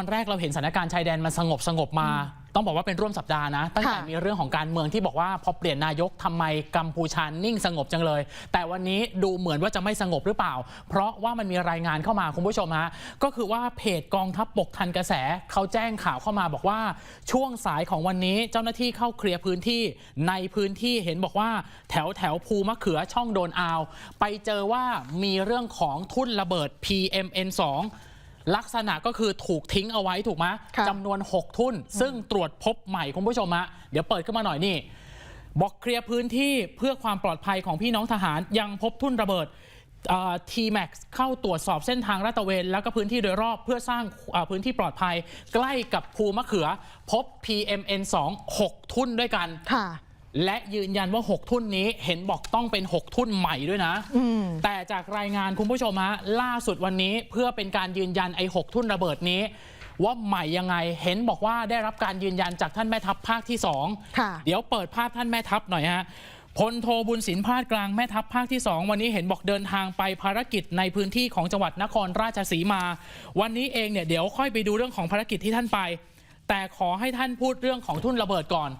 อนแรกเราเห็นสถานการณ์ชายแดนมันสงบสงบมา ต้องบอกว่าเป็นร่วมสัปดาห์นะ ตั้งแต่ค่ะมีเรื่องของการเมืองที่บอกว่าพอเปลี่ยนนายกทำไมกัมพูชานิ่งสงบจังเลย แต่วันนี้ดูเหมือนว่าจะไม่สงบหรือเปล่า เพราะว่ามันมีรายงานเข้ามาคุณผู้ชมฮะก็คือว่าเพจกองทัพบกทันกระแสเขาแจ้งข่าวเข้ามาบอกว่าช่วงสายของวันนี้เจ้าหน้าที่เข้าเคลียร์พื้นที่ในพื้นที่เห็นบอกว่าแถวแถวภูมะเขือช่องโดนอาว ไปเจอว่ามีเรื่องของทุ่นระเบิด PMN2 ลักษณะก็คือถูกทิ้งเอาไว้ถูกไหมค่ะจำนวน 6 ทุ่น ซึ่งตรวจพบใหม่คุณผู้ชมฮะเดี๋ยวเปิดขึ้นมาหน่อยนี่บอกเคลียร์พื้นที่เพื่อความปลอดภัยของพี่น้องทหารยังพบทุ่นระเบิดทีแม็กเข้าตรวจสอบเส้นทางลาดตระเวน แล้วก็พื้นที่โดยรอบเพื่อสร้างเอ่อพื้นที่ปลอดภัย ใกล้กับภูมะเขือ พบ PMN2 6ทุ่นด้วยกันค่ะ และยืนยันว่า 6 ทุ่นนี้เห็นบอกต้องเป็น 6 ทุ่นใหม่ด้วยนะอืมแต่จากรายงานคุณผู้ชมฮะล่าสุดวันนี้เพื่อเป็นการยืนยันไอ้6ทุ่นระเบิดนี้ ว่าใหม่ยังไงเห็นบอกว่าได้รับการยืนยันจากท่านแม่ทัพภาคที่2ค่ะเดี๋ยวเปิดภาพท่านแม่ทัพหน่อยฮะพลโทบุญสินพาดกลางแม่ทัพภาคที่ 2 วันนี้เห็นบอกเดินทางไปภารกิจในพื้นที่ของจังหวัดนครราชสีมา วันนี้เองเนี่ยเดี๋ยวค่อยไปดูเรื่องของภารกิจที่ท่านไป แต่ขอให้ท่านพูดเรื่องของทุ่นระเบิดก่อน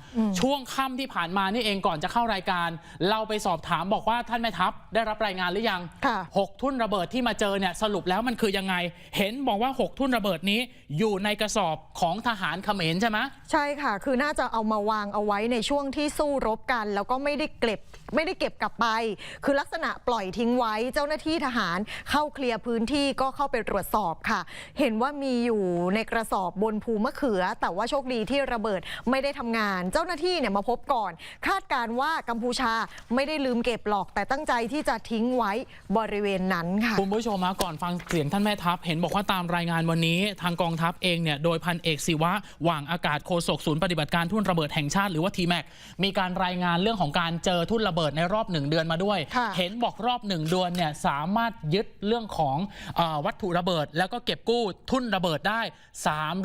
ช่วงค่ำที่ผ่านมานี่เองก่อนจะเข้ารายการ เราไปสอบถามบอกว่าท่านแม่ทัพได้รับรายงานหรือยังค่ะหกทุ่นระเบิดที่มาเจอเนี่ยสรุปแล้วมันคือยังไง เห็นบอกว่าหกทุ่นระเบิดนี้อยู่ในกระสอบของทหารเขมรใช่ไหมใช่ค่ะ คือน่าจะเอามาวางเอาไว้ในช่วงที่สู้รบกัน แล้วก็ไม่ได้เก็บ ไม่ได้เก็บกลับไป คือลักษณะปล่อยทิ้งไว้เจ้าหน้าที่ทหารเข้าเคลียร์พื้นที่ก็เข้าไปตรวจสอบค่ะ เห็นว่ามีอยู่ในกระสอบบนภูมะเขือ แต่ว่าโชคดีที่ระเบิดไม่ได้ทำงาน เจ้าหน้าที่เนี่ยมาพบก่อน คาดการว่ากัมพูชาไม่ได้ลืมเก็บหรอก แต่ตั้งใจที่จะทิ้งไว้บริเวณนั้นค่ะคุณผู้ชมมาก่อนฟังเสียงท่านแม่ทัพ เห็นบอกว่าตามรายงานวันนี้ ทางกองทัพเองเนี่ยโดยพันเอกศิวะหว่างอากาศโฆษกศูนย์ปฏิบัติการทุ่นระเบิดแห่งชาติหรือว่าทีแม็กมีการรายงานเรื่องของการเจอทุ่นระเบิดในรอบหนึ่งเดือนมาด้วยค่ะเห็นบอกรอบหนึ่งเดือนเนี่ยสามารถยึดเรื่องของเออวัตถุระเบิด แล้วก็เก็บกู้ทุ่นระเบิดได้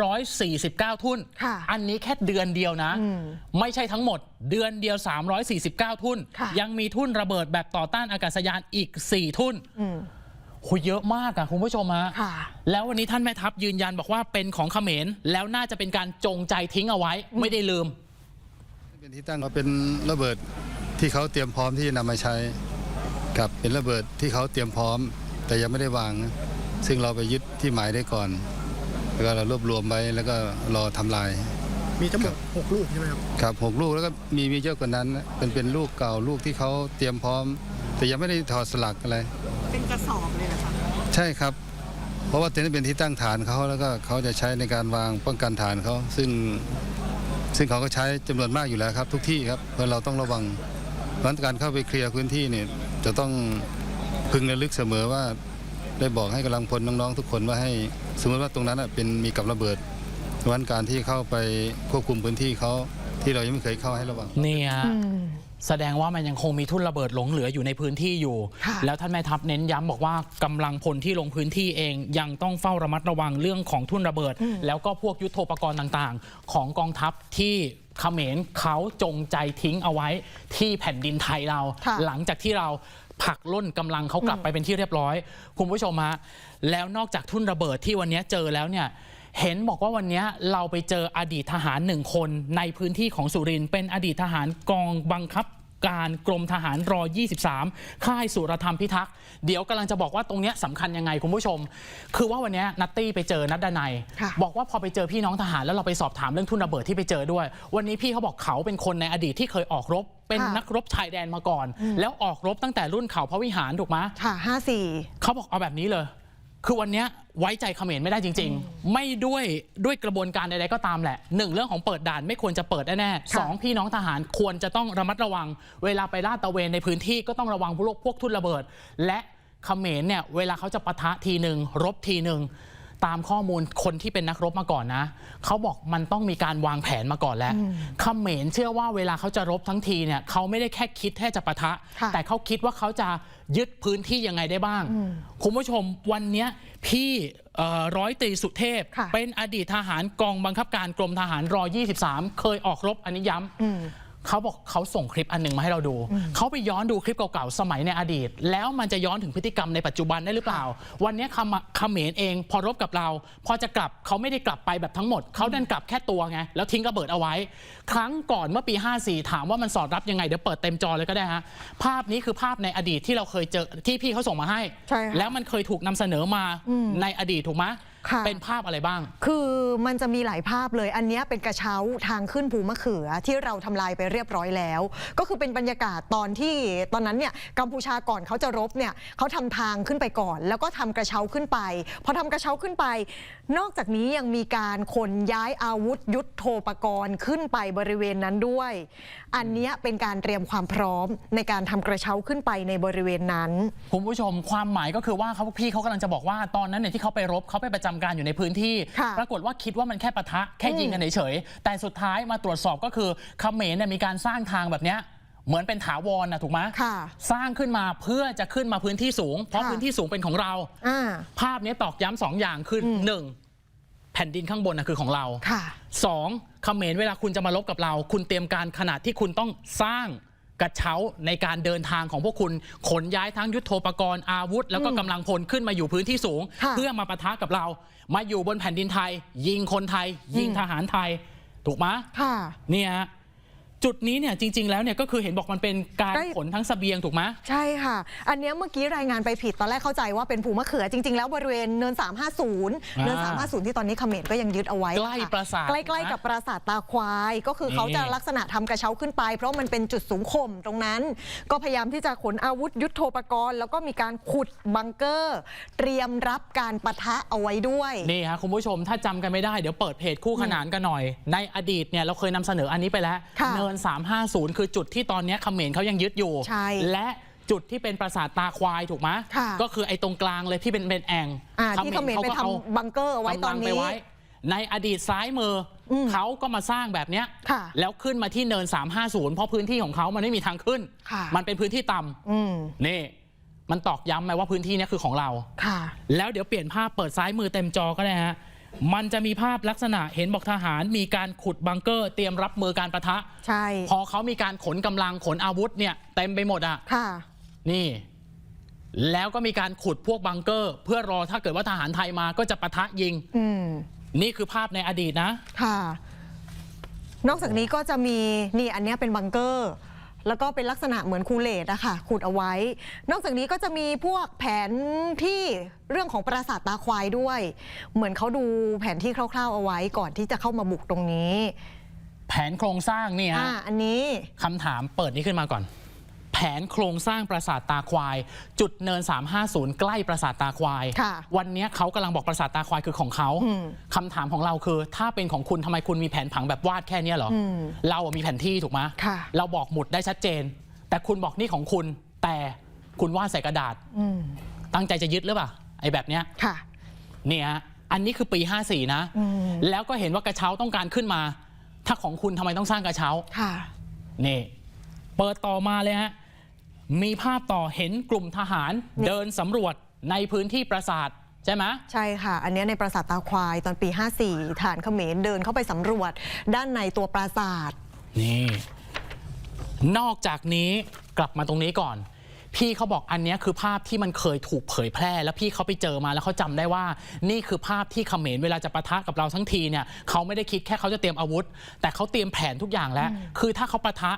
349 ทุ่นค่ะอันนี้แค่เดือนเดียวนะอืมไม่ใช่ทั้งหมดเดือนเดียว 349 ทุ่นค่ะยังมีทุ่นระเบิดแบบต่อต้านอากาศยานอีก 4 ทุ่นอืมโหเยอะมากอะคุณผู้ชมฮะค่ะแล้ววันนี้ท่านแม่ทัพยืนยันบอกว่าเป็นของเขมร แล้วน่าจะเป็นการจงใจทิ้งเอาไว้ ไม่ได้ลืม เป็นที่ตั้งเป็นระเบิด ที่เขาเตรียมพร้อมที่จะนำมาใช้ครับเป็นระเบิดที่เขาเตรียมพร้อม แต่ยังไม่ได้วางนะซึ่งเราไปยึดที่หมายได้ก่อน แล้วก็เรารวบรวมไว้แล้วก็รอทำลาย มีทั้งหมดหกลูกใช่ไหมครับ ครับหกลูกแล้วก็มีมีเยอะกว่านั้นนะเป็นเป็นลูกเก่าลูกที่เขาเตรียมพร้อม แต่ยังไม่ได้ถอดสลักอะไร เป็นกระสอบเลยนะครับใช่ครับ เพราะว่าตัวนี้เป็นที่ตั้งฐานเขาแล้วก็เขาจะใช้ในการวางป้องกันฐานเขาซึ่งซึ่งเขาก็ใช้จำนวนมากอยู่แล้วครับ ทุกที่ครับเพราะเราต้องระวัง เพราะฉะนั้นการเข้าไปเคลียร์พื้นที่เนี่ยจะต้องพึงระลึกเสมอว่าได้บอกให้กำลังพลน้องๆทุกคนว่าให้สมมติว่าตรงนั้นนะเป็นมีกับระเบิดรั้นการที่เข้าไปควบคุมพื้นที่เขาที่เรายังไม่เคยเข้าให้ระวังเนี่ยอืม แสดงว่ามันยังคงมีทุ่นระเบิดหลงเหลืออยู่ในพื้นที่อยู่ค่ะแล้วท่านแม่ทัพเน้นย้ำบอกว่ากำลังพลที่ลงพื้นที่เองยังต้องเฝ้าระมัดระวังเรื่องของทุ่นระเบิด แล้วก็พวกยุทโธปกรณ์ต่างๆ ของกองทัพที่เขมรเขาจงใจทิ้งเอาไว้ที่แผ่นดินไทยเราค่ะหลังจากที่เราผลักล่นกำลังเขากลับไปเป็นที่เรียบร้อย คุณผู้ชมฮะแล้วนอกจากทุ่นระเบิดที่วันนี้เจอแล้วเนี่ยเห็นบอกว่าวันนี้เราไปเจออดีตทหารหนึ่งคนในพื้นที่ของสุรินทร์เป็นอดีตทหารกองบังคับ การกรมทหารรอ 23 ค่ายสุรธรรมพิทักษ์ เดี๋ยวกำลังจะบอกว่าตรงเนี้ยสำคัญยังไงคุณผู้ชม คือว่าวันนี้นัตตี้ไปเจอนัดดนัยค่ะบอกว่าพอไปเจอพี่น้องทหารแล้วเราไปสอบถามเรื่องทุนระเบิดที่ไปเจอด้วย วันนี้พี่เขาบอกเขาเป็นคนในอดีตที่เคยออกรบ เป็นค่ะนักรบชายแดนมาก่อน แล้วออกรบตั้งแต่รุ่นเขาพระวิหารถูกไหมค่ะห้าสี่เขาบอกเอาแบบนี้เลย คือวันเนี้ยไว้ใจเขมรไม่ได้จริง ๆ ไม่ด้วยด้วยกระบวนการใดๆก็ตามแหละหนึ่งเรื่องของเปิดด่านไม่ควรจะเปิดแน่ๆสองพี่น้องทหารควรจะต้องระมัดระวัง เวลาไปลาดตระเวนในพื้นที่ก็ต้องระวังพวกพวกทุ่นระเบิด และเขมรเนี่ยเวลาเขาจะปะทะทีหนึ่งรบทีหนึ่ง ตามข้อมูลคนที่เป็นนักรบมาก่อนนะเขาบอกมันต้องมีการวางแผนมาก่อนแล้วเขมรเชื่อว่าเวลาเขาจะรบทั้งทีเนี่ยเขาไม่ได้แค่คิดแค่จะปะทะค่ะแต่เขาคิดว่าเขาจะยึดพื้นที่ยังไงได้บ้าง คุณผู้ชมวันเนี้ยพี่เอ่อร้อยตรีสุเทพค่ะเป็นอดีตทหารกองบังคับการกรมทหารรอ 23 เคยออกรบอันนี้ย้อืมำ เขาบอกเขาส่งคลิปอันหนึ่งมาให้เราดู เขาไปย้อนดูคลิปเก่าๆ สมัยในอดีต แล้วมันจะย้อนถึงพฤติกรรมในปัจจุบันได้หรือเปล่า วันนี้คำเขมรเองพอรบกับเรา พอจะกลับเขาไม่ได้กลับไปแบบทั้งหมด เขาดันกลับแค่ตัวไง แล้วทิ้งระเบิดเอาไว้ ครั้งก่อนเมื่อปี 54 ถามว่ามันสอดรับยังไง เดี๋ยวเปิดเต็มจอเลยก็ได้ฮะ ภาพนี้คือภาพในอดีตที่เราเคยเจอที่พี่เขาส่งมาให้ใช่ค่ะแล้วมันเคยถูกนำเสนอมาในอดีตถูกไหม ค่ะ เป็นภาพอะไรบ้าง คือมันจะมีหลายภาพเลย อันเนี้ยเป็นกระเช้าทางขึ้นภูมะเขือที่เราทำลายไปเรียบร้อยแล้ว ก็คือเป็นบรรยากาศตอนที่ตอนนั้นเนี่ยกัมพูชาก่อนเขาจะรบเนี่ยเขาทำทางขึ้นไปก่อน แล้วก็ทำกระเช้าขึ้นไปพอทำกระเช้าขึ้นไป นอกจากนี้ยังมีการขนย้ายอาวุธยุทโธปกรณ์ขึ้นไปบริเวณนั้นด้วย อันเนี้ยเป็นการเตรียมความพร้อมในการทำกระเช้าขึ้นไปในบริเวณนั้น คุณผู้ชมความหมายก็คือว่าเขาพี่เขากำลังจะบอกว่าตอนนั้นเนี่ยที่เขาไปรบเขาไปประจำการอยู่ในพื้นที่ ค่ะปรากฏว่าคิดว่ามันแค่ปะทะแค่ยิงกันเฉยๆแต่สุดท้ายมาตรวจสอบก็คือเขมรเนี่ยมีการสร้างทางแบบเนี้ยเหมือนเป็นถาวรนะถูกไหมค่ะสร้างขึ้นมาเพื่อจะขึ้นมาพื้นที่สูง เพราะค่ะ พื้นที่สูงเป็นของเรา อ่า ภาพนี้ตอกย้ำสองอย่างคืออหนึ่งแผ่นดินข้างบนนะคือของเรา ค่ะ สองเขมรเวลาคุณจะมาลบกับเรา คุณเตรียมการขนาดที่คุณต้องสร้าง กระเช้าในการเดินทางของพวกคุณ ขนย้ายทั้งยุทโธปกรณ์อาวุธ แล้วก็กำลังพลขึ้นมาอยู่พื้นที่สูงค่ะเพื่อมาปะทะกับเรา มาอยู่บนแผ่นดินไทย ยิงคนไทย ยิงทหารไทย ถูกไหมค่ะเนี่ยฮะ จุดนี้เนี่ยจริง ๆ แล้วเนี่ยก็คือเห็นบอกมันเป็นการใกล้ ขนทั้งเสบียงถูกไหม ใช่ค่ะ อันเนี้ยเมื่อกี้รายงานไปผิด ตอนแรกเข้าใจว่าเป็นภูมะเขือ จริง ๆ แล้วบริเวณเนิน 350 เนิน 350 ที่ตอนนี้เขมรก็ยังยึดเอาไว้ใกล้ค่ะปราสาทใกล้ ๆ กับปราสาทตาควาย ก็คือเขาจะนี่ ลักษณะทำกระเช้าขึ้นไป เพราะมันเป็นจุดสูงข่มตรงนั้น ก็พยายามที่จะขนอาวุธยุทโธปกรณ์ แล้วก็มีการขุดบังเกอร์ เตรียมรับการปะทะเอาไว้ด้วย นี่ฮะคุณผู้ชมถ้าจำกันไม่ได้เดี๋ยวเปิดเพจคู่ขนานกันหน่อย ในอดีตเนี่ยเราเคยนำเสนออันนี้ไปแล้ว ค่ะเนิน 350 คือจุดที่ตอนเนี้ยเขมรเขายังยึดอยู่ ใช่และจุดที่เป็นปราสาทตาควายถูกไหมค่ะ ก็คือไอ้ตรงกลางเลยที่เป็นเป็นแอ่งอ่าที่เขมรไปทำบังเกอร์เอาไว้ตอนกำลังไปนี้ไว้ ในอดีตซ้ายมืออมเขาก็มาสร้างแบบเนี้ยค่ะ แล้วขึ้นมาที่เนิน 350 เพราะพื้นที่ของเขามันไม่มีทางขึ้น ค่ะมันเป็นพื้นที่ต่ำอืมนี่ มันตอกย้ำไหมว่าพื้นที่เนี้ยคือของเรา ค่ะ แล้วเดี๋ยวเปลี่ยนภาพเปิดซ้ายมือเต็มจอก็ได้ฮะ มันจะมีภาพลักษณะเห็นบอกทหารมีการขุดบังเกอร์ เตรียมรับมือการประทะ ใช่พอเขามีการขนกำลังขนอาวุธเนี่ยเต็มไปหมดอะ ค่ะ นี่ แล้วก็มีการขุดพวกบังเกอร์ เพื่อรอถ้าเกิดว่าทหารไทยมาก็จะปะทะยิง อืม นี่คือภาพในอดีตนะ ค่ะ นอกจากนี้ก็จะมีนี่อันเนี้ยเป็นบังเกอร์ แล้วก็เป็นลักษณะเหมือนคูเลตอะค่ะขุดเอาไว้ นอกจากนี้ก็จะมีพวกแผนที่เรื่องของปราสาทตาควายด้วย เหมือนเขาดูแผนที่คร่าว ๆเอาไว้ก่อนที่จะเข้ามาบุกตรงนี้ แผนโครงสร้างนี่อ่าฮะอันนี้ คำถามเปิดนี้ขึ้นมาก่อน แผนโครงสร้างปราสาทตาควาย จุดเนิน 350 ใกล้ปราสาทตาควาย ค่ะวันนี้เขากำลังบอกปราสาทตาควายคือของเขาอืมคำถามของเราคือ ถ้าเป็นของคุณทำไมคุณมีแผนผังแบบวาดแค่เนี้ยเหรออมเราอะมีแผนที่ถูกไหมค่ะ เราบอกหมุดได้ชัดเจน แต่คุณบอกนี่ของคุณ แต่คุณวาดใส่กระดาษ อืมตั้งใจจะยึดหรือเปล่าไอ้แบบเนี้ย ค่ะ เนี่ยฮะอันนี้คือปี 54 นะ อืม แล้วก็เห็นว่ากระเช้าต้องการขึ้นมา ถ้าของคุณทำไมต้องสร้างกระเช้า ค่ะ นี่ เปิดต่อมาเลยฮะ มีภาพต่อเห็นกลุ่มทหารนี่เดินสำรวจในพื้นที่ปราสาทใช่ไหมใช่ค่ะ อันเนี้ยในปราสาทตาควายตอนปี 54 ฐานเขมรเดินเข้าไปสำรวจด้านในตัวปราสาท นี่ นอกจากนี้กลับมาตรงนี้ก่อน พี่เขาบอกอันเนี้ยคือภาพที่มันเคยถูกเผยแพร่ แล้วพี่เขาไปเจอมาแล้วเขาจำได้ว่า นี่คือภาพที่เขมรเวลาจะปะทะกับเราทั้งทีเนี่ยเขาไม่ได้คิดแค่เขาจะเตรียมอาวุธ แต่เขาเตรียมแผนทุกอย่างแล้ว คือถ้าเขาปะทะ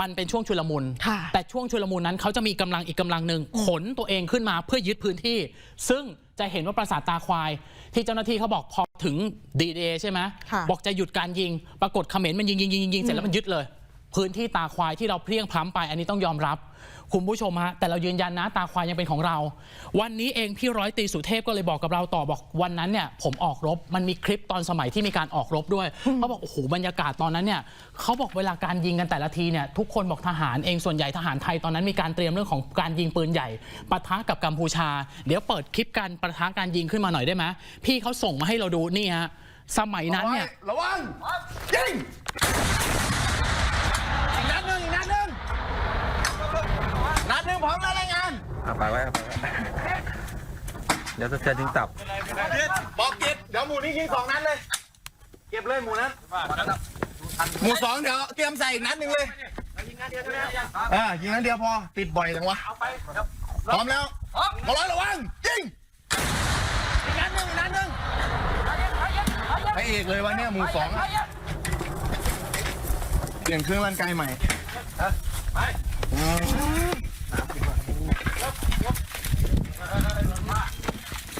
มันเป็นช่วงชุลมุนค่ะแต่ช่วงชุลมุนนั้นเขาจะมีกำลังอีกกำลังหนึ่งขนตัวเองขึ้นมาเพื่อยึดพื้นที่ ซึ่งจะเห็นว่าปราสาทตาควาย ที่เจ้าหน้าที่เขาบอกพอถึงดีเดใช่ไหมค่ะบอกจะหยุดการยิง ปรากฏเขมรมันยิงยิงยิงยิงยิงเสร็จแล้วมันยึดเลย พื้นที่ตาควายที่เราเพลียงพล้ำไป อันนี้ต้องยอมรับ คุณผู้ชมฮะแต่เรายืนยันนะตาควายยังเป็นของเรา วันนี้เองพี่ร้อยตรีสุเทพก็เลยบอกกับเราต่อบอกวันนั้นเนี่ยผมออกรบมันมีคลิปตอนสมัยที่มีการออกรบด้วยเขาบอกโอ้โหบรรยากาศตอนนั้นเนี่ยเขาบอกเวลาการยิงกันแต่ละทีเนี่ยทุกคนบอกทหารเองส่วนใหญ่ทหารไทยตอนนั้นมีการเตรียมเรื่องของการยิงปืนใหญ่ปะทะกับกัมพูชา เดี๋ยวเปิดคลิปการปะทะการยิงขึ้นมาหน่อยได้ไหมพี่เขาส่งมาให้เราดูนี่ฮะสมัยนั้นเนี่ยระวังยิง อีกนัดหนึ่งอีกนัดหนึ่งนัดหนึ่ง พร้อมแล้วรายงานเอาไปไว้เอาไปไว้เดี๋ยวจะเตือนถึงตับ บอกเก็บเดี๋ยวหมูนี้ยิงสองนัดเลย เก็บเลยหมูนั้นหมู่สองเดี๋ยวเตรียมใส่อีกนัดหนึ่งเลยอ่ายิงนัดเดียวพอติดบ่อยจังวะพร้อมแล้วมาร้อยระวังยิงอีกนัดหนึ่งอีกนัดหนึ่งพระเอกเลยวันเนี้ยหมู่สองเปลี่ยนเครื่องร่างกายใหม่อืม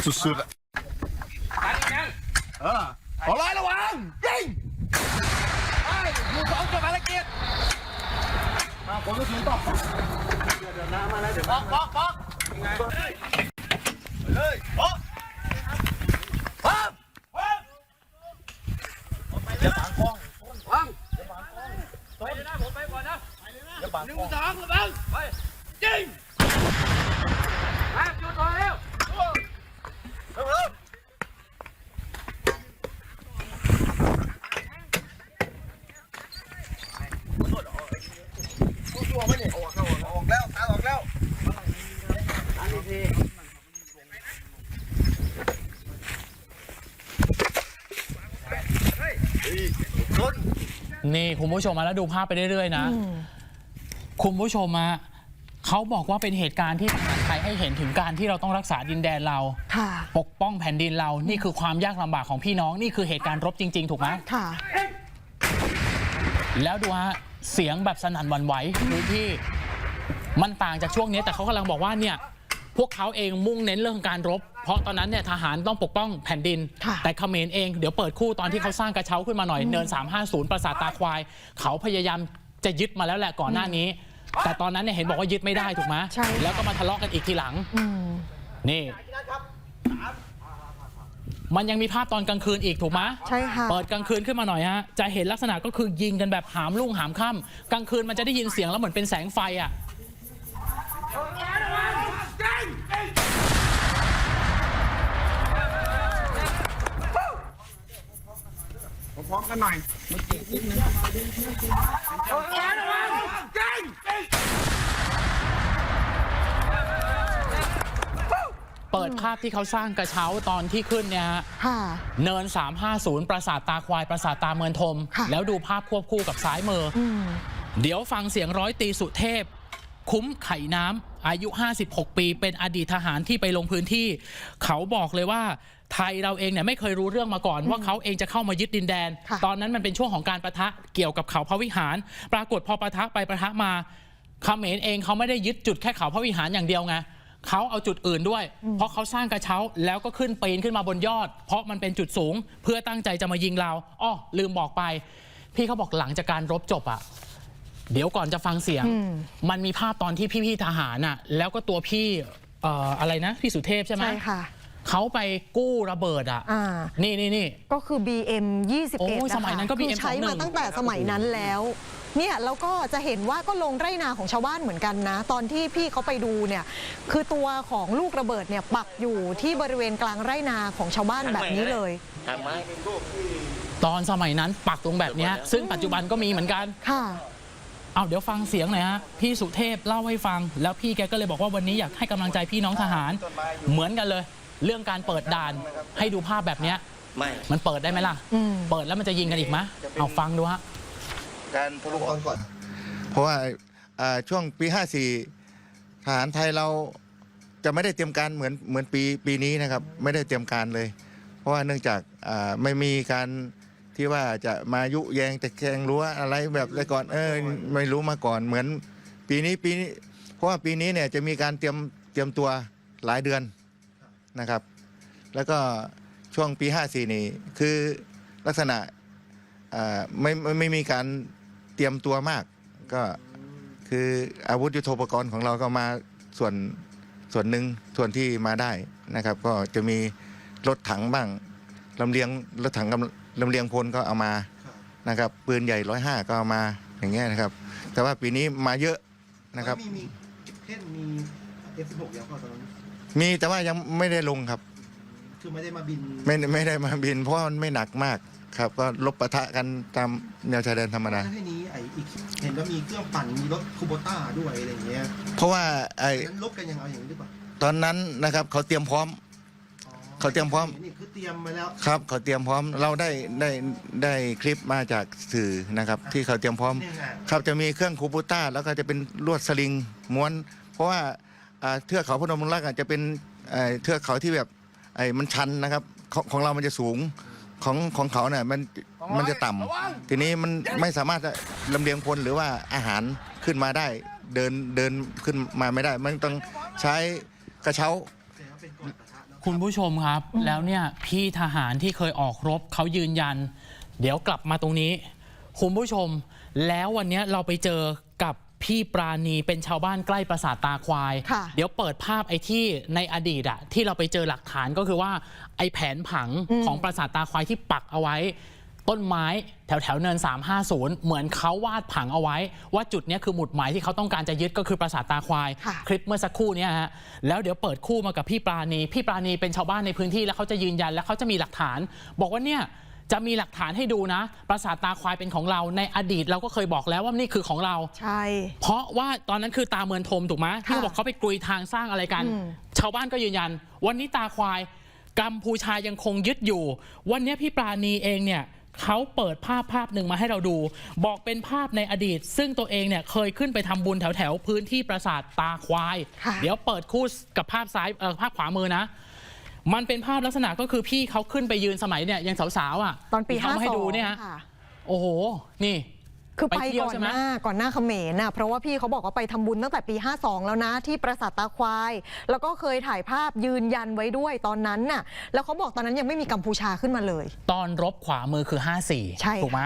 สุดๆอะเออขอร้อยระวังยิงไปหมู่สองจบภารกิจมาผมก็ถึงต่อเดี๋ยวน้ำมาแล้วเดี๋ยวบอกบอกบอกยังไงเลยบอกบอกจะบังกล้องบังไปเลยนะผมไปก่อนนะจะบังกล้องหนึ่งสองระวังไปยิงไปหยุดก่อนเร็วเร็ว ออกแล้วตาออกแล้ว นี่คุณผู้ชมมาแล้วดูภาพไปเรื่อยๆนะ คุณผู้ชมมาเขาบอกว่าเป็นเหตุการณ์ที่ทหารไทยให้เห็นถึงการที่เราต้องรักษาดินแดนเรา ค่ะปกป้องแผ่นดินเรา นี่คือความยากลำบากของพี่น้อง นี่คือเหตุการณ์รบจริง ๆ ถูกไหม ค่ะ แล้วดูฮะเสียงแบบสนั่นหวันไหวพื้นที่มันต่างจากช่วงนี้แต่เขากำลังบอกว่าเนี่ย พวกเขาเองมุ่งเน้นเรื่องการรบ เพราะตอนนั้นเนี่ยทหารต้องปกป้องแผ่นดิน ค่ะแต่เขมรเองเดี๋ยวเปิดคู่ตอนที่เขาสร้างกระเช้าขึ้นมาหน่อยเนิน 350 ปราสาทตาควาย เขาพยายามจะยึดมาแล้วแหละก่อนหน้านี้ แต่ตอนนั้นเนี่ยเห็นบอกว่ายึดไม่ได้ถูกไหมใช่ค่ะ แล้วก็มาทะเลาะกันอีกทีหลัง อืม นี่ มันยังมีภาพตอนกลางคืนอีกถูกไหมใช่ค่ะเปิดกลางคืนขึ้นมาหน่อยฮะ จะเห็นลักษณะก็คือยิงกันแบบหามลุ่งหามค่ำกลางคืนมันจะได้ยินเสียงแล้วเหมือนเป็นแสงไฟอะ พร้อมกันหน่อยเปิดภาพที่เขาสร้างกระเช้าตอนที่ขึ้นเนี่ยฮะเนิน 350 ปราสาทตาควาย ปราสาทตาเมืองทม แล้วดูภาพควบคู่กับซ้ายมือ เดี๋ยวฟังเสียงร้อยตีสุเทพ คุ้มไข่น้ำ อายุ 56 ปี เป็นอดีตทหารที่ไปลงพื้นที่ เขาบอกเลยว่าไทยเราเองเนี่ยไม่เคยรู้เรื่องมาก่อน ว่าเขาเองจะเข้ามายึดดินแดนค่ะตอนนั้นมันเป็นช่วงของการประทะเกี่ยวกับเขาพระวิหาร ปรากฏพอประทะไปประทะมาเขมรเองเขาไม่ได้ยึดจุดแค่เขาพระวิหารอย่างเดียวไงเขาเอาจุดอื่นด้วย เพราะเขาสร้างกระเช้าแล้วก็ขึ้นปีนขึ้นมาบนยอด เพราะมันเป็นจุดสูง เพื่อตั้งใจจะมายิงเราอ้อลืมบอกไป พี่เขาบอกหลังจากการรบจบอะ เดี๋ยวก่อนจะฟังเสียงอืมมันมีภาพตอนที่พี่ๆทหารน่ะ แล้วก็ตัวพี่เอ่ออะไรนะ พี่สุเทพใช่ไหมใช่ค่ะ เขาไปกู้ระเบิดอะ อ่า นี่นี่นี่ ก็คือ BM 21โอ้ยะคะสมัยนั้นก็คือ BM ใช้มา21ตั้งแต่สมัยนั้นแล้ว เนี่ยแล้วก็จะเห็นว่าก็ลงไร่นาของชาวบ้านเหมือนกันนะ ตอนที่พี่เขาไปดูเนี่ย คือตัวของลูกระเบิดเนี่ยปักอยู่ที่บริเวณกลางไร่นาของชาวบ้านแบบนี้เลยตอนสมัยนั้นปักตรงแบบเนี้ยซึ่งปัจจุบันก็มีเหมือนกัน ค่ะ เอาเดี๋ยวฟังเสียงหน่อยฮะพี่สุเทพเล่าให้ฟัง แล้วพี่แกก็เลยบอกว่าวันนี้อยากให้กำลังใจพี่น้องทหาร เหมือนกันเลย เรื่องการเปิดด่านให้ดูภาพแบบเนี้ย ไม่มันเปิดได้ไหมล่ะ อืม เปิดแล้วมันจะยิงกันอีกไหมเอาฟังดูฮะ การทะลุก่อน เพราะว่าอ่าช่วงปี 54ทหารไทยเราจะไม่ได้เตรียมการเหมือนเหมือนปีปีนี้นะครับ ไม่ได้เตรียมการเลย เพราะว่าเนื่องจากอ่าไม่มีการ ที่ว่าจะมายุแยงแต่แกงรั้วอะไรแบบแต่ก่อนเออไม่รู้มาก่อนเหมือน ปีนี้ปีนี้เพราะว่าปีนี้เนี่ยจะมีการเตรียมเตรียมตัวหลายเดือนนะครับ แล้วก็ช่วงปี 54 นี่คือลักษณะไม่ไม่ไม่มีการเตรียมตัวมาก ก็คืออาวุธยุทโธปกรณ์ของเราก็มาส่วนส่วนหนึ่งส่วนที่มาได้นะครับ ก็จะมีรถถังบ้าง ลำเลียงรถถังกำลำเลียงพลก็เอามานะครับปืนใหญ่ร้อยห้าก็เอามาอย่างเงี้ยนะครับ แต่ว่าปีนี้มาเยอะนะครับ มีมีเช่นมี F16 ยังก็ตอนนั้นมีแต่ว่ายังไม่ได้ลงครับ คือไม่ได้มาบินไม่ไม่ได้มาบิน เพราะว่ามันไม่หนักมากครับ ก็ลบปะทะกันตามแนวชายแดนธรรมดาแล้วทีนี้ไอ้อีกเห็นว่ามีเครื่องปั่นมีรถคูโบต้าด้วยอะไรอย่างเงี้ยเพราะว่าไอ้นั้นลบกันยังเอาอย่างนี้หรือเปล่าตอนนั้นนะครับเขาเตรียมพร้อมอ๋อ เขาเตรียมพร้อม นี่คือเตรียมมาแล้ว ครับเขาเตรียมพร้อมเราได้ได้ได้คลิปมาจากสื่อนะครับ ที่เขาเตรียมพร้อมนี่ไงครับจะมีเครื่องคูปูต้า แล้วก็จะเป็นลวดสลิงม้วน เพราะว่าอ่าเทือกเขาพนมรุ้งรักอะจะเป็นเอ่อเทือกเขาที่แบบไอ้มันชันนะครับของของเรามันจะสูงของของเขาเนี่ยมันมันจะต่ำทีนี้มันไม่สามารถจะลำเลียงพลหรือว่าอาหารขึ้นมาได้ เดินเดินขึ้นมาไม่ได้ มันต้องใช้กระเช้า คุณผู้ชมครับ แล้วเนี่ยพี่ทหารที่เคยออกรบเขายืนยัน เดี๋ยวกลับมาตรงนี้ คุณผู้ชม แล้ววันเนี้ยเราไปเจอกับพี่ปราณีเป็นชาวบ้านใกล้ปราสาทตาควาย ค่ะ เดี๋ยวเปิดภาพไอ้ที่ในอดีตอะที่เราไปเจอหลักฐานก็คือว่าไอ้แผนผังของปราสาทตาควายที่ปักเอาไว้ ต้นไม้แถวแถวๆเนิน 350 เหมือนเขาวาดผังเอาไว้ ว่าจุดเนี้ยคือหมุดหมายที่เขาต้องการจะยึดก็คือปราสาทตาควายค่ะคลิปเมื่อสักครู่เนี้ฮะแล้วเดี๋ยวเปิดคู่มากับพี่ปราณี พี่ปราณีเป็นชาวบ้านในพื้นที่แล้วเขาจะยืนยันและเขาจะมีหลักฐาน บอกว่าเนี่ยจะมีหลักฐานให้ดูนะ ปราสาทตาควายเป็นของเราในอดีตเราก็เคยบอกแล้วว่านี่คือของเรา ใช่ เพราะว่าตอนนั้นคือตาเมือนทมถูกไหมที่เขาบอกเขาไปกลุยทางสร้างอะไรกันอืมชาวบ้านก็ยืนยัน วันนี้ตาควายกัมพูชายังคงยึดอยู่ วันนี้พี่ปราณีเองเนี่ย เขาเปิดภาพภาพหนึ่งมาให้เราดู บอกเป็นภาพในอดีต ซึ่งตัวเองเนี่ยเคยขึ้นไปทำบุญแถวแถวๆพื้นที่ปราสาทตาควายค่ะเดี๋ยวเปิดคู่กับภาพซ้ายเออภาพขวามือนะ มันเป็นภาพลักษณะก็คือพี่เขาขึ้นไปยืนสมัยเนี่ยยังสาวๆอะตอนปีที่เขามาให้ดูเนี่ย52ฮะค่ะโอ้โหนี่ คือไปไปเที่ยวก่อนใช่ไหมหน้าก่อนหน้าเขมรน่ะเพราะว่าพี่เขาบอกว่าไปทำบุญตั้งแต่ปี 52 แล้วนะที่ปราสาทตาควาย แล้วก็เคยถ่ายภาพยืนยันไว้ด้วยตอนนั้นน่ะแล้วเขาบอกตอนนั้นยังไม่มีกัมพูชาขึ้นมาเลย ตอนรบขวามือคือ 54 ใช่ค่ะถูกไหม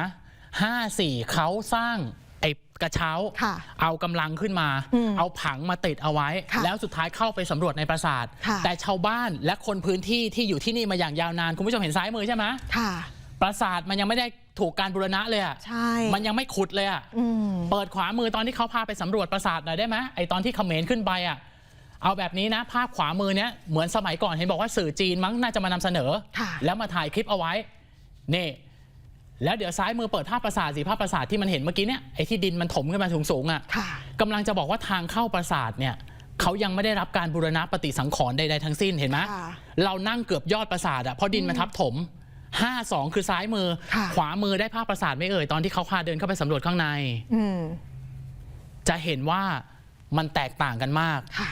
54 เขาสร้างไอ้กระเช้า ค่ะเอากำลังขึ้นมา อืมเอาผังมาติดเอาไว้ ค่ะแล้วสุดท้ายเข้าไปสำรวจในปราสาท ค่ะ แต่ชาวบ้านและคนพื้นที่ที่อยู่ที่นี่มาอย่างยาวนาน คุณผู้ชมเห็นซ้ายมือใช่ไหม ค่ะ ปราสาทมันยังไม่ได้ ถูกการบูรณะเลยอะใช่มันยังไม่ขุดเลยอะอืมเปิดขวามือตอนที่เขาพาไปสำรวจปราสาทหน่อยได้ไหมไอตอนที่เขมรขึ้นไปอะเอาแบบนี้นะ ภาพขวามือเนี้ยเหมือนสมัยก่อนเห็นบอกว่าสื่อจีนมั้งน่าจะมานำเสนอค่ะแล้วมาถ่ายคลิปเอาไว้นี่แล้วเดี๋ยวซ้ายมือเปิดภาพปราสาทสิภาพปราสาทที่มันเห็นเมื่อกี้เนี่ยไอ้ที่ดินมันถมขึ้นมาสูงๆอะค่ะกำลังจะบอกว่าทางเข้าปราสาทเนี่ยเขายังไม่ได้รับการบูรณะปฏิสังขรณ์ใดๆทั้งสิ้นเห็นไหมค่ะเรานั่งเกือบยอดปราสาทอะเพราะดินมันทับถม 52 คือซ้ายมือ ค่ะ ขวามือได้ภาพปราสาทไหม่เอ่ย ตอนที่เขาพาเดินเข้าไปสำรวจข้างใน อืมจะเห็นว่ามันแตกต่างกันมาก ค่ะ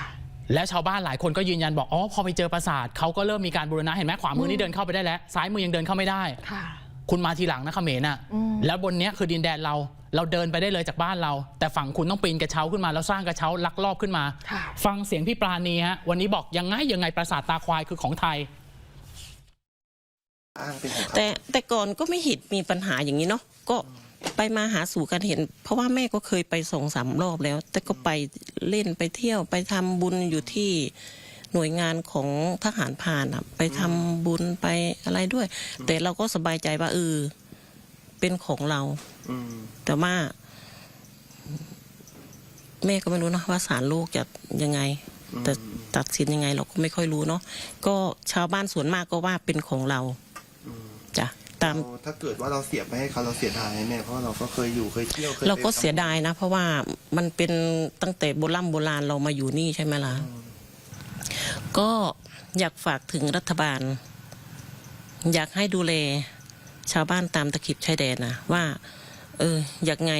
และชาวบ้านหลายคนก็ยืนยันบอกอ๋อพอไปเจอปราสาทเขาก็เริ่มมีการบูรณะเห็นไหมขวามือนี่เดินเข้าไปได้แล้วซ้ายมือยังเดินเข้าไม่ได้ ค่ะ คุณมาทีหลังนะเขมรน่ะอืมแล้วบนเนี้ยคือดินแดนเรา เราเดินไปได้เลยจากบ้านเรา แต่ฝั่งคุณต้องปีนกระเช้าขึ้นมาแล้วสร้างกระเช้าลักลอบขึ้นมา ค่ะ ฟังเสียงพี่ปราณีฮะวันนี้บอกยังไงยังไงปราสาทตาควายคือของไทย แต่แต่ก่อนก็ไม่เห็นมีปัญหาอย่างนี้เนาะก็ไปมาหาสู่กันเห็น เพราะว่าแม่ก็เคยไปสองสามรอบแล้ว แต่ก็ไปเล่นไปเที่ยวไปทำบุญอยู่ที่หน่วยงานของทหารผ่านอะไปทำบุญไปอะไรด้วย แต่เราก็สบายใจว่าเออเป็นของเราแต่ว่าแม่ก็ไม่รู้นะว่าศาลโลกจะยังไง แต่ตัดสินยังไงเราก็ไม่ค่อยรู้เนาะก็ชาวบ้านส่วนมากก็ว่าเป็นของเรา จ้ะตาม เราถ้าเกิดว่าเราเสียบไปให้เขาเราเสียดายไหมแม่เพราะว่าเราก็เคยอยู่เคยเที่ยวคยเราก็ไปเสียดายนะ เพราะว่ามันเป็นตั้งแต่โบราณโบราณเรามาอยู่นี่ใช่ไหมล่ะ ก็อยากฝากถึงรัฐบาล อยากให้ดูแลชาวบ้านตามตะเข็บชายแดนนะว่า เอออยากไง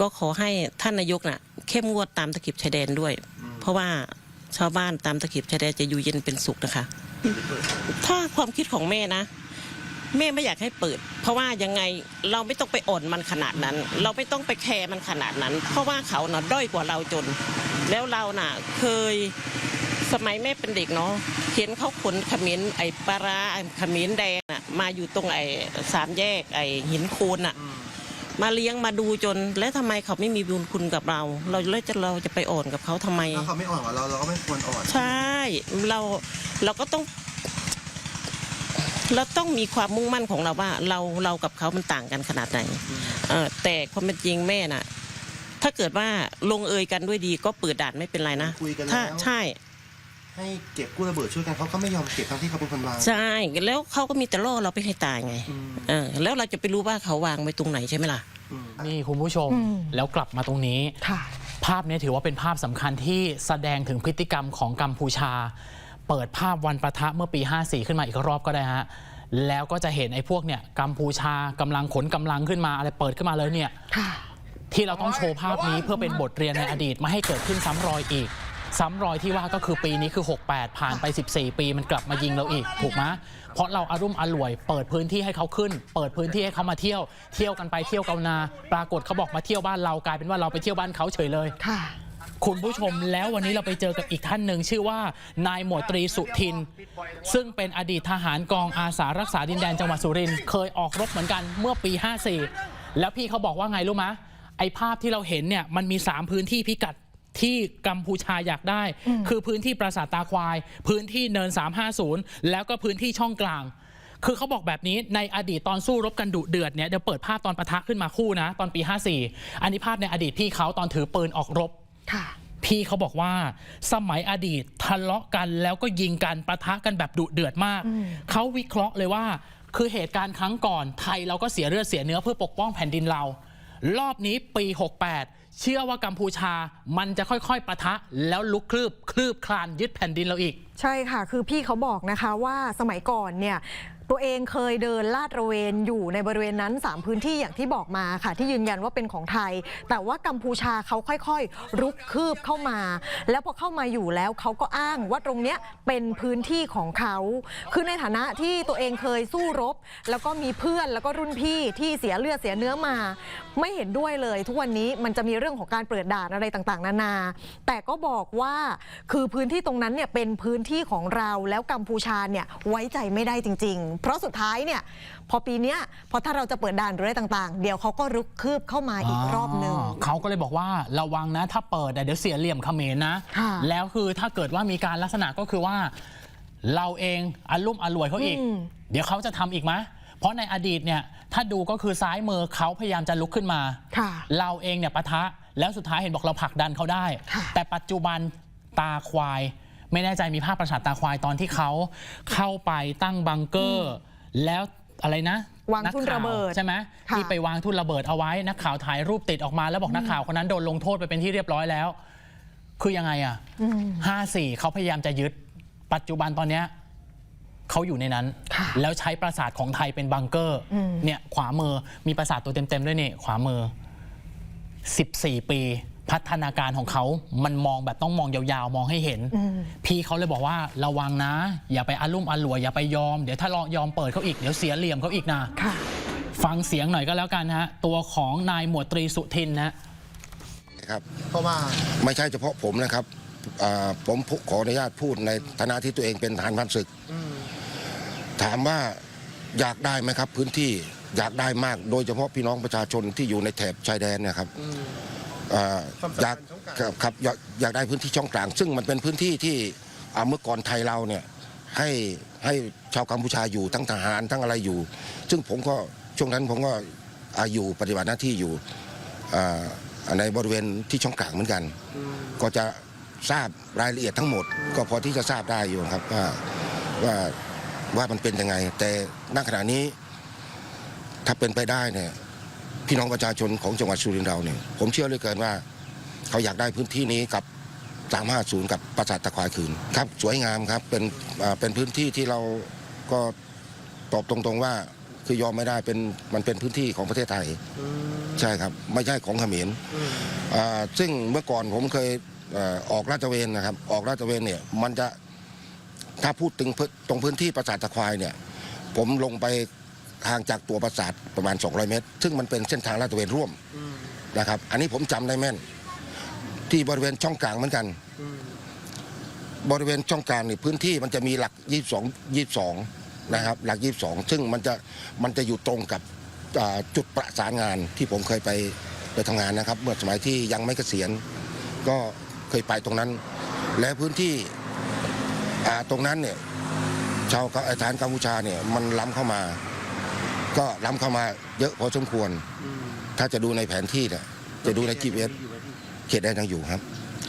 ก็ขอให้ท่านนายกน่ะ เข้มงวดตามตะเข็บชายแดนด้วย เพราะว่าชาวบ้านตามตะเข็บชายแดนจะอยู่เย็นเป็นสุขนะคะ ถ้าความคิดของแม่นะ แม่ไม่อยากให้เปิด เพราะว่ายังไงเราไม่ต้องไปอ่อนมันขนาดนั้น เราไม่ต้องไปแคร์มันขนาดนั้น เพราะว่าเขาน่ะด้อยกว่าเราจน แล้วเราน่ะ เคยสมัยแม่เป็นเด็กเนาะเห็นเขาขนขมิ้นไอ้ปลาร้าไอ้ขมิ้นแดงน่ะมาอยู่ตรงไอ้สามแยกไอ้หินโคนน่ะมาเลี้ยงมาดูจน แล้วทำไมเขาไม่มีบุญคุณกับเรา เราแล้วจะเราจะไปอ่อนกับเขาทำไมถ้าเขาไม่อ่อนกับเราเราก็ไม่ควรอ่อน ใช่เราเราก็ต้อง เราต้องมีความมุ่งมั่นของเราว่าเราเรากับเขามันต่างกันขนาดไหนเออแต่ความเป็นจริงแม่น่ะ ถ้าเกิดว่าลงเอยกันด้วยดีก็เปิดด่านไม่เป็นไรนะคุยกันถ้าแล้วใช่ ให้เก็บกู้ระเบิดช่วยกันเขาก็ไม่ยอมเก็บทั้งที่เขาเป็นคนวางใช่แล้วเขาก็มีแต่ล่อเราไปให้ตายไงเออแล้วเราจะไปรู้ว่าเขาวางไว้ตรงไหนใช่ไหมล่ะนี่คุณผู้ชมอืมแล้วกลับมาตรงนี้ค่ะภาพนี้ถือว่าเป็นภาพสำคัญที่แสดงถึงพฤติกรรมของกัมพูชา เปิดภาพวันประทะเมื่อปี 54 ขึ้นมาอีกรอบก็ได้ฮะแล้วก็จะเห็นไอ้พวกเนี่ยกัมพูชากำลังขนกำลังขึ้นมาอะไรเปิดขึ้นมาเลยเนี่ยค่ะที่เราต้องโชว์ภาพนี้เพื่อเป็นบทเรียนในอดีตไม่ให้เกิดขึ้นซ้ำรอยอีก ซ้ำรอยที่ว่าก็คือปีนี้คือ 68 ผ่านไป 14 ปีมันกลับมายิงเราอีก ถูกไหมเพราะเราอารุ่มอร่วย เปิดพื้นที่ให้เขาขึ้น เปิดพื้นที่ให้เขามาเที่ยว เที่ยวกันไปเที่ยวกันมาปรากฏเขาบอกมาเที่ยวบ้านเรากลายเป็นว่าเราไปเที่ยวบ้านเขาเฉยเลยค่ะ คุณผู้ชมแล้ววันนี้เราไปเจอกับอีกท่านหนึ่งชื่อว่านายหมวดตรีสุทิน ซึ่งเป็นอดีตทหารกองอาสารักษาดินแดนจังหวัดสุรินทร์เคยออกรบเหมือนกันเมื่อปี 54 แล้วพี่เขาบอกว่าไงรู้ไหมไอ้ภาพที่เราเห็นเนี่ยมันมี 3 พื้นที่พิกัดที่กัมพูชาอยากได้ คือพื้นที่ปราสาทตาควาย พื้นที่เนิน 350 แล้วก็พื้นที่ช่องกลาง คือเขาบอกแบบนี้ในอดีตตอนสู้รบกันดุเดือดเนี่ยเดี๋ยวเปิดภาพตอนปะทะขึ้นมาคู่นะ ตอนปี 54 อันนี้ภาพในอดีตพี่เขาตอนถือปืนออกรบค่ะ พี่เขาบอกว่าสมัยอดีตทะเลาะกันแล้วก็ยิงกันประทะกันแบบดุเดือดมาก เขาวิเคราะห์เลยว่า คือเหตุการณ์ครั้งก่อน ไทยเราก็เสียเลือดเสียเนื้อเพื่อปกป้องแผ่นดินเรา รอบนี้ปี 68 เชื่อว่ากัมพูชามันจะค่อยๆประทะ แล้วลุกคลืบคลืบคลานยึดแผ่นดินเราอีก ใช่ค่ะ คือพี่เขาบอกนะคะว่าสมัยก่อนเนี่ย ตัวเองเคยเดินลาดระเวนอยู่ในบริเวณนั้น 3 พื้นที่อย่างที่บอกมาค่ะ ที่ยืนยันว่าเป็นของไทย แต่ว่ากัมพูชาเขาค่อยๆ รุกคืบเข้ามา แล้วพอเข้ามาอยู่แล้วเขาก็อ้างว่าตรงเนี้ยเป็นพื้นที่ของเขาคือในฐานะที่ตัวเองเคยสู้รบ แล้วก็มีเพื่อนแล้วก็รุ่นพี่ที่เสียเลือดเสียเนื้อมา ไม่เห็นด้วยเลย ทุกวันนี้มันจะมีเรื่องของการเปิดด่านอะไรต่างๆ นานา แต่ก็บอกว่าคือพื้นที่ตรงนั้นเนี่ยเป็นพื้นที่ของเราแล้วกัมพูชาเนี่ยไว้ใจไม่ได้จริง ๆเพราะสุดท้ายเนี่ยพอปีเนี้ยพอถ้าเราจะเปิดด่านหรืออะไรต่างๆ เดี๋ยวเขาก็รุกคืบเข้ามาอีกรอบหนึ่ง เขาก็เลยบอกว่าระวังนะ ถ้าเปิดอะเดี๋ยวเสียเหลี่ยมเขมรนะ ค่ะ แล้วคือถ้าเกิดว่ามีการลักษณะก็คือว่า เราเองอารมุ่มอร่วยเขาอีกอืมเดี๋ยวเขาจะทำอีกไหมเพราะในอดีตเนี่ยถ้าดูก็คือซ้ายมือเขาพยายามจะลุกขึ้นมา ค่ะ เราเองเนี่ยปะทะแล้วสุดท้ายเห็นบอกเราผลักดันเขาได้ ค่ะแต่ปัจจุบันตาควาย ไม่แน่ใจมีภาพประสาทตาควายตอนที่เขาเข้าไปตั้งบังเกอร์ แล้วอะไรนะวางทุ่นกข่ระเบิดใช่ไหมค่ะที่ไปวางทุ่นระเบิดเอาไว้นักข่าวถ่ายรูปติดออกมา แล้วบอกนักข่าวคนนั้นโดนลงโทษไปเป็นที่เรียบร้อยแล้ว คือยังไงอะห้าสี่เขาพยายามจะยึด ปัจจุบันตอนเนี้ยเขาอยู่ในนั้นค่ะแล้วใช้ปราสาทของไทยเป็นบังเกอร์เนี่ยขวามือมีปราสาทตัวเต็มๆด้วยนี่ขวามือ 14 ปี พัฒนาการของเขามันมองแบบต้องมองยาวๆ มองให้เห็น พี่เขาเลยบอกว่าระวังนะ อย่าไปอารุ่มอร่วย อย่าไปยอม เดี๋ยวถ้ารอยอมเปิดเขาอีก เดี๋ยวเสียเหลี่ยมเขาอีกนะค่ะฟังเสียงหน่อยก็แล้วกันฮะ ตัวของนายหมวดตรีสุทินนะครับเพราะว่าไม่ใช่เฉพาะผมนะครับอ่าผมขออนุญาตพูดในฐานะที่ตัวเองเป็นทหารพันศึก ถามว่าอยากได้ไหมครับ พื้นที่อยากได้มากโดยเฉพาะพี่น้องประชาชนที่อยู่ในแถบชายแดนเนะครับ อ่าอยากสำคัญช่องกลางครับครับอยากอยากได้พื้นที่ช่องกลาง ซึ่งมันเป็นพื้นที่ที่อ่าเมื่อก่อนไทยเราเนี่ยให้ให้ชาวกัมพูชาอยู่ทั้งทหารทั้งอะไรอยู่ ซึ่งผมก็ช่วงนั้นผมก็อาอยู่ปฏิบัติหน้าที่อยู่อ่าในบริเวณที่ช่องกลางเหมือนกัน ก็จะทราบรายละเอียดทั้งหมด ก็พอที่จะทราบได้อยู่ครับว่าว่าว่ามันเป็นยังไง แต่ณขณะนี้ถ้าเป็นไปได้เนี่ย พี่น้องประชาชนของจังหวัดสุรินทร์เราเนี่ยผมเชื่อเหลยเกินว่า เขาอยากได้พื้นที่นี้กับ 350 กับปราสาทตะควายคืนครับ สวยงามครับเป็นอ่าเป็นพื้นที่ที่เราก็ตอบตรงๆว่าคือยอมไม่ได้เป็นมันเป็นพื้นที่ของประเทศไทยใช่ครับ ไม่ใช่ของเขมรอ่าซึ่งเมื่อก่อนผมเคยเอ่อออกลาดตระเวนนะครับ ออกลาดตระเวนเนี่ยมันจะถ้าพูดถึงพื้นตรงพื้นที่ปราสาทตะควายเนี่ย ผมลงไป ห่างจากตัวปราสาทประมาณ 200 เมตร ซึ่งมันเป็นเส้นทางลาดตระเวนร่วมนะครับ อันนี้ผมจำได้แม่น ที่บริเวณช่องกลางเหมือนกัน บริเวณช่องกลางนี่พื้นที่มันจะมีหลัก 22 22 นะครับ หลัก 22 ซึ่งมันจะมันจะอยู่ตรงกับอ่าจุดประสานงานที่ผมเคยไปไปทำงานนะครับ เมื่อสมัยที่ยังไม่เกษียณ ก็เคยไปตรงนั้น และพื้นที่อ่าตรงนั้นเนี่ยชาวเอ่อฐานกัมพูชาเนี่ยมันล้ำเข้ามา ก็ล้ำเข้ามาเยอะพอสมควร ถ้าจะดูในแผนที่เนี่ยจะดูใน GPS เขตแดนยังอยู่ครับ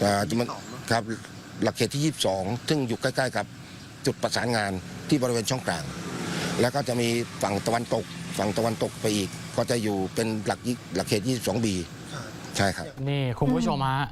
อ่าจะมันครับหลักเขตที่ 22 ซึ่งอยู่ใกล้ๆกับจุดประสานงานที่บริเวณช่องกลาง แล้วก็จะมีฝั่งตะวันตก ฝั่งตะวันตกไปอีก ก็จะอยู่เป็นหลักยี่หลักเขต 22B ใช่ครับ นี่คุณผู้ชมฮะ